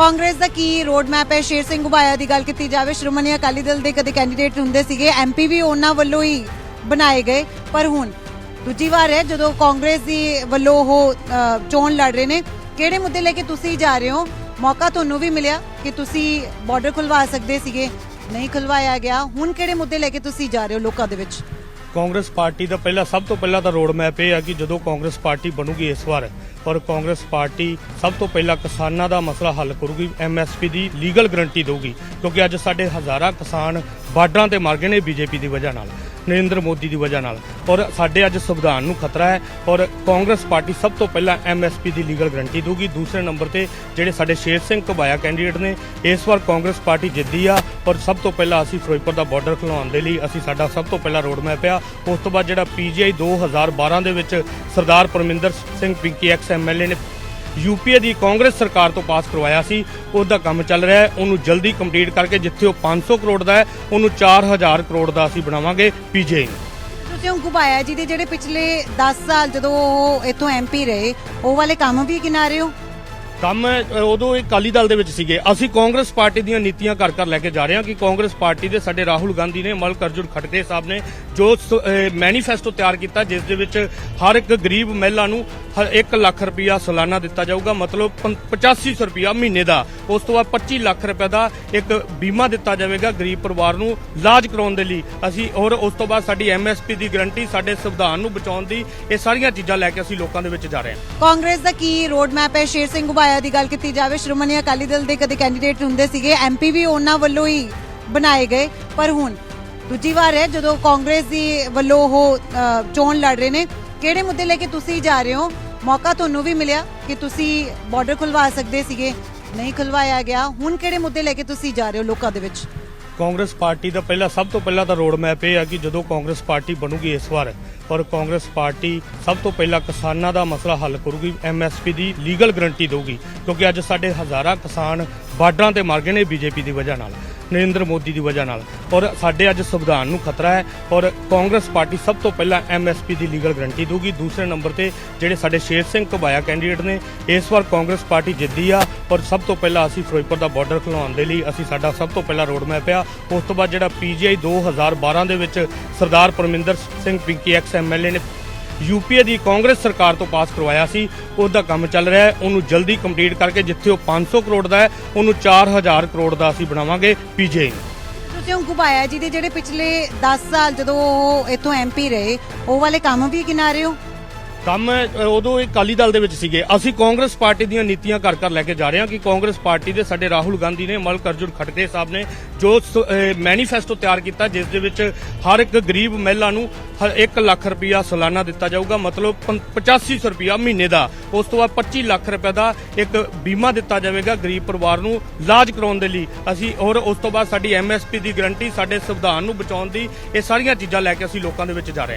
ਕਾਂਗਰਸ ਦਾ ਕੀ road map ਹੈ? ਸ਼ੇਰ ਸਿੰਘ ਘੁਬਾਇਆ ਦੀ ਗੱਲ ਕੀਤੀ ਜਾਵੇ, ਸ਼੍ਰੋਮਣੀ ਅਕਾਲੀ ਦਲ ਦੇ ਕਦੇ ਕੈਂਡੀਡੇਟ ਹੁੰਦੇ ਸੀਗੇ। ਐਮਪੀ ਵੀ ਉਹਨਾਂ ਵੱਲੋਂ ਹੀ ਬਣਾਏ ਗਏ, ਪਰ ਹੁਣ ਦੂਜੀ ਵਾਰ ਹੈ, ਜਦੋਂ ਕਾਂਗਰਸ ਦੀ ਵੱਲੋਂ ਉਹ ਚੋਣ ਲੜ ਰਹੇ ਨੇ। ਕਿਹੜੇ ਮੁੱਦੇ ਲੈ ਕੇ ਤੁਸੀਂ ਜਾ ਰਹੇ ਹੋ? ਮੌਕਾ ਤੁਹਾਨੂੰ ਵੀ ਮਿਲਿਆ ਕਿ ਤੁਸੀਂ ਬਾਰਡਰ ਖੁਲਵਾ ਸਕਦੇ ਸੀਗੇ। ਨਹੀਂ ਖੁਲਵਾਇਆ ਗਿਆ। ਹੁਣ ਕਿਹੜੇ ਮੁੱਦੇ ਲੈ ਕੇ ਤੁਸੀਂ ਜਾ ਰਹੇ ਹੋ ਲੋਕਾਂ ਦੇ ਵਿੱਚ? ਕਾਂਗਰਸ ਪਾਰਟੀ ਦਾ ਪਹਿਲਾ ਸਭ ਤੋਂ ਪਹਿਲਾਂ ਤਾਂ ਰੋਡ ਮੈਪ ਇਹ ਆ ਕਿ ਜਦੋਂ ਕਾਂਗਰਸ ਪਾਰਟੀ ਬਣੂਗੀ ਇਸ ਵਾਰ, ਔਰ ਕਾਂਗਰਸ ਪਾਰਟੀ ਸਭ ਤੋਂ ਪਹਿਲਾਂ ਕਿਸਾਨਾਂ ਦਾ ਮਸਲਾ ਹੱਲ ਕਰੂਗੀ ਐਮਐਸਪੀ ਦੀ ਲੀਗਲ ਗਰੰਟੀ ਦੇਊਗੀ, ਕਿਉਂਕਿ ਅੱਜ ਸਾਡੇ ਹਜ਼ਾਰਾਂ ਕਿਸਾਨ ਬਾਰਡਰਾਂ ਤੇ ਮਰ ਗਏ ਨੇ ਬੀਜੇਪੀ ਦੀ ਵਜ੍ਹਾ ਨਾਲ। ਨਰਿੰਦਰ ਮੋਦੀ ਦੀ ਵਜ੍ਹਾ ਨਾਲ। ਔਰ ਸਾਡੇ ਅੱਜ ਸੰਵਿਧਾਨ ਨੂੰ ਖਤਰਾ ਹੈ ਔਰ ਕਾਂਗਰਸ ਪਾਰਟੀ ਸਭ ਤੋਂ ਪਹਿਲਾਂ ਐਮਐਸਪੀ ਦੀ ਲੀਗਲ ਗਰੰਟੀ ਦੇਊਗੀ। ਦੂਸਰੇ ਨੰਬਰ ਤੇ ਜਿਹੜੇ ਸਾਡੇ ਸ਼ੇਰ ਸਿੰਘ ਘਬਾਇਆ ਕੈਂਡੀਡੇਟ ਨੇ, ਇਸ ਵਾਰ ਕਾਂਗਰਸ ਪਾਰਟੀ ਜਿੱਦੀ ਆ ਔਰ ਸਭ ਤੋਂ ਪਹਿਲਾਂ ਅਸੀਂ ਫਿਰੋਜ਼ਪੁਰ ਦਾ ਬਾਰਡਰ ਖੁਲਵਾਉਣ ਦੇ ਲਈ ਅਸੀਂ ਸਾਡਾ ਸਭ ਤੋਂ ਪਹਿਲਾਂ ਰੋਡ ਮੈਪ ਆ। ਉਸ ਤੋਂ ਬਾਅਦ ਜਿਹੜਾ ਪੀਜੀਆਈ 2012 ਦੇ ਵਿੱਚ ਸਰਦਾਰ ਪਰਮਿੰਦਰ ਸਿੰਘ ਪਿੰਕੀ ਐਕਸ ਐਮਐਲਏ ਨੇ ਯੂਪੀਏ ਦੀ ਕਾਂਗਰਸ ਸਰਕਾਰ ਤੋਂ ਪਾਸ ਕਰਵਾਇਆ ਸੀ। ਉਸ ਦਾ ਕੰਮ ਚੱਲ ਰਿਹਾ ਹੈ। ਉਹਨੂੰ ਜਲਦੀ ਕੰਪਲੀਟ ਕਰਕੇ ਜਿੱਥੇ ਉਹ 500 ਕਰੋੜ ਦਾ ਹੈ ਉਹਨੂੰ 4000 ਕਰੋੜ ਦਾ ਅਸੀਂ ਬਣਾਵਾਂਗੇ ਪੀਜੀਆਈ ਤੁਸੀਂ ਹੁਣ ਘੁਬਾਇਆ ਜੀ ਦੇ ਜਿਹੜੇ ਪਿਛਲੇ 10 ਸਾਲ ਜਦੋਂ ਉਹ ਇੱਥੋਂ ਐਮਪੀ ਰਹੇ ਉਹ ਵਾਲੇ ਕੰਮ ਵੀ ਰਹੇ ਹੋ? ਕੰਮ ਉਦੋਂ ਇਹ ਅਕਾਲੀ ਦਲ ਦੇ ਵਿੱਚ ਸੀਗੇ। ਅਸੀਂ ਕਾਂਗਰਸ ਪਾਰਟੀ ਦੀਆਂ ਨੀਤੀਆਂ ਘਰ ਘਰ ਲੈ ਕੇ ਜਾ ਰਹੇ ਹਾਂ ਕਿ ਕਾਂਗਰਸ ਪਾਰਟੀ ਦੇ ਸਾਡੇ ਰਾਹੁਲ ਗਾਂਧੀ ਨੇ ਮਲਕ ਅਰਜੁਨ ਖੜਗੇ ਸਾਹਿਬ ਨੇ ਜੋ ਮੈਨੀਫੈਸਟੋ ਤਿਆਰ ਕੀਤਾ ਜਿਸ ਦੇ ਵਿੱਚ ਹਰ ਇੱਕ ਗਰੀਬ ਮਹਿਲਾ ਨੂੰ 1 ਲੱਖ ਰੁਪਇਆ ਸਾਲਾਨਾ ਦਿੱਤਾ ਜਾਊਗਾ, ਮਤਲਬ 8500 ਰੁਪਇਆ ਮਹੀਨੇ ਦਾ। ਉਸ ਤੋਂ ਬਾਅਦ 25 ਲੱਖ ਰੁਪਏ ਦਾ ਇੱਕ ਬੀਮਾ ਦਿੱਤਾ ਜਾਵੇਗਾ ਗਰੀਬ ਪਰਿਵਾਰ ਨੂੰ ਇਲਾਜ ਕਰਾਉਣ ਦੇ ਲਈ। ਅਸੀਂ ਔਰ ਉਸ ਤੋਂ ਬਾਅਦ ਸਾਡੀ ਐਮਐਸਪੀ ਦੀ ਗਰੰਟੀ, ਸਾਡੇ ਸੰਵਿਧਾਨ ਨੂੰ ਬਚਾਉਣ ਦੀ ਇਹ ਸਾਰੀਆਂ ਚੀਜ਼ਾਂ ਲੈ ਕੇ ਅਸੀਂ ਲੋਕਾਂ ਦੇ ਵਿੱਚ ਜਾ ਰਹੇ ਹਾਂ। ਕਾਂਗਰਸ ਦਾ ਕੀ ਰੋਡ ਮੈਪ ਹੈ? ਸ਼ੇਰ ਸਿੰਘ ਉਬਾਇਆ ਦੀ ਗੱਲ ਕੀਤੀ ਜਾਵੇ, ਸ਼੍ਰੋਮਣੀ ਅਕਾਲੀ ਦਲ ਦੇ ਕਦੇ ਕੈਂਡੀਡੇਟ ਹੁੰਦੇ ਸੀਗੇ ਐਮਪੀ ਵੀ ਉਹਨਾਂ ਵੱਲੋਂ ਹੀ ਬਣਾਏ ਗਏ, ਪਰ ਹੁਣ ਦੂਜੀ ਵਾਰ ਹੈ ਜਦੋਂ ਕਾਂਗਰਸ ਦੀ ਵੱਲੋਂ ਉਹ ਚੋਣ ਲੜ ਰਹੇ ਨੇ ਕਿਹੜੇ ਮੁੱਦੇ ਲੈ ਕੇ ਤੁਸੀਂ ਜਾ ਰਹੇ ਹੋ? ਮੌਕਾ ਤੁਹਾਨੂੰ ਵੀ ਮਿਲਿਆ ਕਿ ਤੁਸੀਂ ਬਾਰਡਰ ਖੁਲਵਾ ਸਕਦੇ ਸੀਗੇ। ਨਹੀਂ ਖੁਲਵਾਇਆ ਗਿਆ। ਹੁਣ ਕਿਹੜੇ ਮੁੱਦੇ ਲੈ ਕੇ ਤੁਸੀਂ ਜਾ ਰਹੇ ਹੋ ਲੋਕਾਂ ਦੇ ਵਿੱਚ? ਕਾਂਗਰਸ ਪਾਰਟੀ ਦਾ ਪਹਿਲਾ, ਸਭ ਤੋਂ ਪਹਿਲਾਂ ਤਾਂ ਰੋਡ ਮੈਪ ਇਹ ਆ ਕਿ ਜਦੋਂ ਕਾਂਗਰਸ ਪਾਰਟੀ ਬਣੂਗੀ ਇਸ ਵਾਰ, ਔਰ ਕਾਂਗਰਸ ਪਾਰਟੀ ਸਭ ਤੋਂ ਪਹਿਲਾਂ ਕਿਸਾਨਾਂ ਦਾ ਮਸਲਾ ਹੱਲ ਕਰੂਗੀ ਐਮਐਸਪੀ ਦੀ ਲੀਗਲ ਗਰੰਟੀ ਦੇਊਗੀ, ਕਿਉਂਕਿ ਅੱਜ ਸਾਡੇ ਹਜ਼ਾਰਾਂ ਕਿਸਾਨ ਬਾਰਡਰਾਂ ਤੇ ਮਰ ਗਏ ਨੇ ਬੀਜੇਪੀ ਦੀ ਵਜ੍ਹਾ ਨਾਲ। ਨਰਿੰਦਰ ਮੋਦੀ ਦੀ ਵਜ੍ਹਾ ਨਾਲ। ਔਰ ਸਾਡੇ ਅੱਜ ਸੰਵਿਧਾਨ ਨੂੰ ਖਤਰਾ ਹੈ ਔਰ ਕਾਂਗਰਸ ਪਾਰਟੀ ਸਭ ਤੋਂ ਪਹਿਲਾਂ ਐਮਐਸਪੀ ਦੀ ਲੀਗਲ ਗਰੰਟੀ ਦੇਊਗੀ। ਦੂਸਰੇ ਨੰਬਰ ਤੇ ਜਿਹੜੇ ਸਾਡੇ ਸ਼ੇਰ ਸਿੰਘ ਘਬਾਇਆ ਕੈਂਡੀਡੇਟ ਨੇ, ਇਸ ਵਾਰ ਕਾਂਗਰਸ ਪਾਰਟੀ ਜਿੱਦੀ ਆ ਔਰ ਸਭ ਤੋਂ ਪਹਿਲਾਂ ਅਸੀਂ ਫਿਰੋਜ਼ਪੁਰ ਦਾ ਬਾਰਡਰ ਖੁਲਵਾਉਣ ਦੇ ਲਈ ਅਸੀਂ ਸਾਡਾ ਸਭ ਤੋਂ ਪਹਿਲਾਂ ਰੋਡ ਮੈਪ ਆ। ਉਸ ਤੋਂ ਬਾਅਦ ਜਿਹੜਾ ਪੀਜੀਆਈ 2012 ਦੇ ਵਿੱਚ ਸਰਦਾਰ ਪਰਮਿੰਦਰ ਸਿੰਘ ਪਿੰਕੀ ਐਕਸ ਐਮਐਲਏ ਨੇ ਯੂਪੀਏ ਦੀ ਕਾਂਗਰਸ ਸਰਕਾਰ ਤੋਂ ਪਾਸ ਕਰਵਾਇਆ ਸੀ। ਉਸ ਦਾ ਕੰਮ ਚੱਲ ਰਿਹਾ ਹੈ। ਉਹਨੂੰ ਜਲਦੀ ਕੰਪਲੀਟ ਕਰਕੇ ਜਿੱਥੇ ਉਹ 500 ਕਰੋੜ ਦਾ ਹੈ, ਉਹਨੂੰ 4000 ਕਰੋੜ ਦਾ ਅਸੀਂ ਬਣਾਵਾਂਗੇ ਪੀਜੀਆਈ ਤੁਸੀਂ ਹੁਣ ਘੁਬਾਇਆ ਜੀ ਦੇ ਜਿਹੜੇ ਪਿਛਲੇ 10 ਸਾਲ ਜਦੋਂ ਉਹ ਇੱਥੋਂ ਐਮਪੀ ਰਹੇ, ਉਹ ਵਾਲੇ ਕੰਮ ਵੀ ਗਿਣਾ ਰਹੇ ਹੋ? ਕੰਮ ਉਦੋਂ ਇਹ ਅਕਾਲੀ ਦਲ ਦੇ ਵਿੱਚ ਸੀਗੇ। ਅਸੀਂ ਕਾਂਗਰਸ ਪਾਰਟੀ ਦੀਆਂ ਨੀਤੀਆਂ ਘਰ ਘਰ ਲੈ ਕੇ ਜਾ ਰਹੇ ਹਾਂ ਕਿ ਕਾਂਗਰਸ ਪਾਰਟੀ ਦੇ ਸਾਡੇ ਰਾਹੁਲ ਗਾਂਧੀ ਨੇ, ਮਲਕ ਅਰਜੁਨ ਖੜਗੇ ਸਾਹਿਬ ਨੇ ਜੋ ਮੈਨੀਫੈਸਟੋ ਤਿਆਰ ਕੀਤਾ, ਜਿਸ ਦੇ ਵਿੱਚ ਹਰ ਇੱਕ ਗਰੀਬ ਮਹਿਲਾ ਨੂੰ 1 ਲੱਖ ਰੁਪਇਆ ਸਾਲਾਨਾ ਦਿੱਤਾ ਜਾਊਗਾ। ਮਤਲਬ ਪੰ- 8500 ਰੁਪਇਆ ਮਹੀਨੇ ਦਾ। ਉਸ ਤੋਂ ਬਾਅਦ 25 ਲੱਖ ਰੁਪਏ ਦਾ ਇੱਕ ਬੀਮਾ ਦਿੱਤਾ ਜਾਵੇਗਾ ਗਰੀਬ ਪਰਿਵਾਰ ਨੂੰ ਇਲਾਜ ਕਰਾਉਣ ਦੇ ਲਈ। ਅਸੀਂ ਔਰ ਉਸ ਤੋਂ ਬਾਅਦ ਸਾਡੀ ਐਮਐਸਪੀ ਦੀ ਗਰੰਟੀ, ਸਾਡੇ ਸੰਵਿਧਾਨ ਨੂੰ ਬਚਾਉਣ ਦੀ ਇਹ ਸਾਰੀਆਂ ਚੀਜ਼ਾਂ ਲੈ ਕੇ ਅਸੀਂ ਲੋਕਾਂ ਦੇ ਵਿੱਚ ਜਾ ਰਹੇ ਹਾਂ।